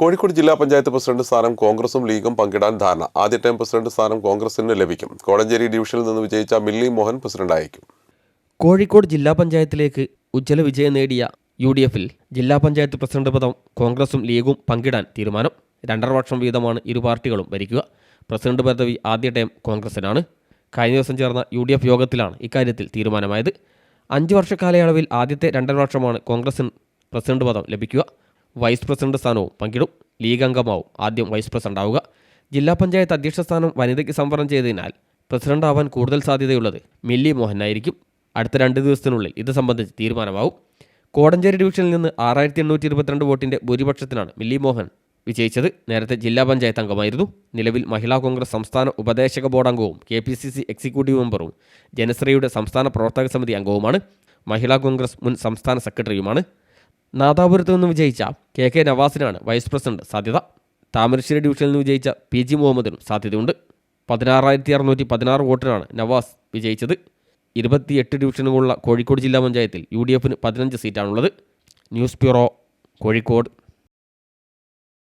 കോഴിക്കോട് ജില്ലാ പഞ്ചായത്ത് പ്രസിഡന്റ് സ്ഥാനം കോൺഗ്രസും ലീഗും പങ്കിടാൻ ധാരണ. ആദ്യ ടൈം പ്രസിഡന്റ് സ്ഥാനം കോൺഗ്രസിന് ലഭിക്കും. കോടഞ്ചേരി ഡിവിഷനിൽ നിന്ന് വിജയിച്ച മില്ലി മോഹൻ പ്രസിഡന്റായിരിക്കും. കോഴിക്കോട് ജില്ലാ പഞ്ചായത്തിലേക്ക് ഉജ്ജ്വല വിജയം നേടിയ യു ഡി എഫിൽ ജില്ലാ പഞ്ചായത്ത് പ്രസിഡന്റ് പദം കോൺഗ്രസും ലീഗും പങ്കിടാൻ തീരുമാനം. രണ്ടര വർഷം വീതമാണ് ഇരു പാർട്ടികളും ഭരിക്കുക. പ്രസിഡന്റ് പദവി ആദ്യ ടൈം കോൺഗ്രസിനാണ്. കഴിഞ്ഞ ദിവസം ചേർന്ന യു ഡി എഫ് യോഗത്തിലാണ് ഇക്കാര്യത്തിൽ തീരുമാനമായത്. അഞ്ച് വർഷ കാലയളവിൽ ആദ്യത്തെ രണ്ടര വർഷമാണ് കോൺഗ്രസിന് പ്രസിഡന്റ് പദം ലഭിക്കുക. വൈസ് പ്രസിഡന്റ് സ്ഥാനവും പങ്കിടും. ലീഗ് അംഗമാവും ആദ്യം വൈസ് പ്രസിഡന്റ് ആവുക ജില്ലാ പഞ്ചായത്ത് അധ്യക്ഷ സ്ഥാനം വനിതയ്ക്ക് സംവരണം ചെയ്തതിനാൽ പ്രസിഡന്റ് ആവാൻ കൂടുതൽ സാധ്യതയുള്ളത് മില്ലി മോഹനായിരിക്കും അടുത്ത രണ്ട് ദിവസത്തിനുള്ളിൽ ഇത് സംബന്ധിച്ച് തീരുമാനമാവും. കോടഞ്ചേരി ഡിവിഷനിൽ നിന്ന് ആറായിരത്തി എണ്ണൂറ്റി ഇരുപത്തിരണ്ട് വോട്ടിന്റെ ഭൂരിപക്ഷത്തിനാണ് മില്ലി മോഹൻ വിജയിച്ചത്. നേരത്തെ ജില്ലാ പഞ്ചായത്ത് അംഗമായിരുന്നു. നിലവിൽ മഹിളാ കോൺഗ്രസ് സംസ്ഥാന ഉപദേശക ബോർഡ് അംഗവും K P C C executive മെമ്പറും ജനശ്രീയുടെ സംസ്ഥാന പ്രവർത്തക സമിതി അംഗവുമാണ്. മഹിളാ കോൺഗ്രസ് മുൻ സംസ്ഥാന സെക്രട്ടറിയുമാണ്. നാദാപുരത്ത് നിന്ന് വിജയിച്ച കെ കെ നവാസിനാണ് വൈസ് പ്രസിഡന്റ് സാധ്യത. താമരശ്ശേരി ഡിവിഷനിൽ നിന്ന് വിജയിച്ച പി ജി മുഹമ്മദിനും സാധ്യതയുണ്ട്. പതിനാറായിരത്തി അറുന്നൂറ്റി പതിനാറ് വോട്ടിനാണ് നവാസ് വിജയിച്ചത്. ഇരുപത്തിയെട്ട് ഡിവിഷനുകളുള്ള കോഴിക്കോട് ജില്ലാ പഞ്ചായത്തിൽ യു ഡി എഫിന് പതിനഞ്ച് സീറ്റാണുള്ളത്. News bureau Kozhikode.